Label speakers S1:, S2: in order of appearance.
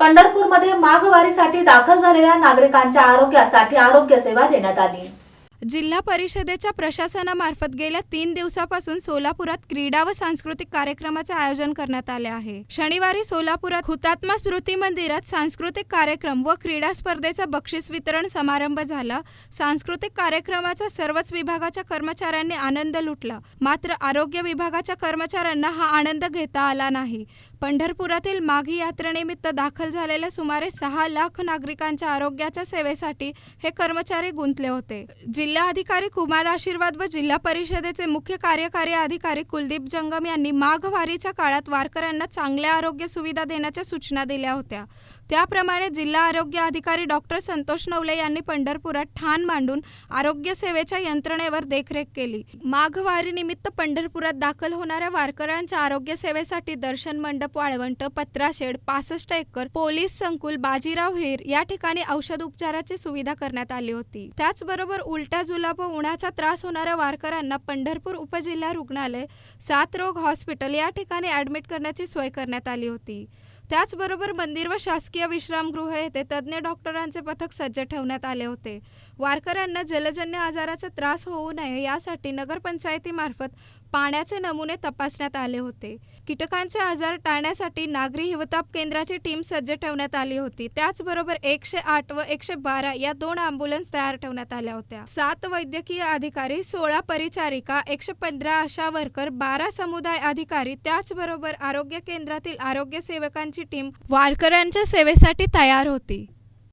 S1: पंढरपूरमध्ये माघवारीसाठी दाखल झालेल्या नागरिकांच्या आरोग्यासाठी आरोग्य सेवा देण्यात आली.
S2: जिल्हा परिषदेच्या प्रशासनामार्फत गेल्या तीन दिवसापासून सोलापुरात क्रीडा व सांस्कृतिक कार्यक्रमाचे आयोजन करण्यात आले आहे. शनिवारी सोलापुरात हुतात्मा स्मृती मंदिरात सांस्कृतिक कार्यक्रम व क्रीडा स्पर्धेचा बक्षीस वितरण समारंभ झाला. सांस्कृतिक कार्यक्रमाचा सर्वच विभागाच्या कर्मचाऱ्यांनी आनंद लुटला. मात्र आरोग्य विभागाच्या कर्मचाऱ्यांना हा आनंद घेता आला नाही. पंढरपुरातील माघी यात्रेनिमित्त दाखल झालेल्या सुमारे सहा लाख नागरिकांच्या आरोग्याच्या सेवेसाठी हे कर्मचारी गुंतले होते. जिल्हा अधिकारी कुमार आशीर्वाद व जिल्हा परिषदेचे मुख्य कार्यकारी अधिकारी कुलदीप जंगम यांनी माघ वारीच्या काळात वारकऱ्यांना चांगल्या आरोग्य सुविधा देण्याच्या सूचना दिल्या होत्या. त्याप्रमाणे जिल्हा आरोग्य अधिकारी डॉक्टर संतोष नवले यांनी पंढरपुरात ठाण मांडून आरोग्य सेवेच्या यंत्रणेवर देखरेख केली. माघ वारीनिमित्त पंढरपुरात दाखल होणाऱ्या वारकऱ्यांच्या आरोग्य सेवेसाठी दर्शन मंडप वाळवंट पत्राशेड पासष्ट एकर पोलीस संकुल बाजीराव हिर या ठिकाणी औषध उपचाराची सुविधा करण्यात आली होती. त्याचबरोबर उलट्या जुलाब व उन्हाचा त्रास होणाऱ्या वारकऱ्यांना पंढरपूर उपजिल्हा रुग्णालय सात रोग हॉस्पिटल या ठिकाणी ऍडमिट करण्याची सोय करण्यात आली होती. त्याचबरोबर मंदिर व शासकीय विश्रामगृह येथे तज्ज्ञ डॉक्टरांचे पथक सज्ज ठेवण्यात आले होते. वारकऱ्यांना जलजन्य आजाराचा त्रास होऊ नये यासाठी नगरपंचायतीमार्फत पाण्याचे नमुने तपासण्यात आले होते. कीटकांचे आजार टाळण्यासाठी नागरी हिवताप केंद्राची टीम सज्ज ठेवण्यात आली होती. त्याचबरोबर एकशे आठ व एकशे बारा या दोन अँब्युलन्स तयार ठेवण्यात आल्या होत्या. सात वैद्यकीय अधिकारी सोळा परिचारिका एकशे पंधरा आशा वर्कर बारा समुदाय अधिकारी त्याचबरोबर आरोग्य केंद्रातील आरोग्य सेवकांची टीम वारकऱ्यांच्या सेवेसाठी तयार होती.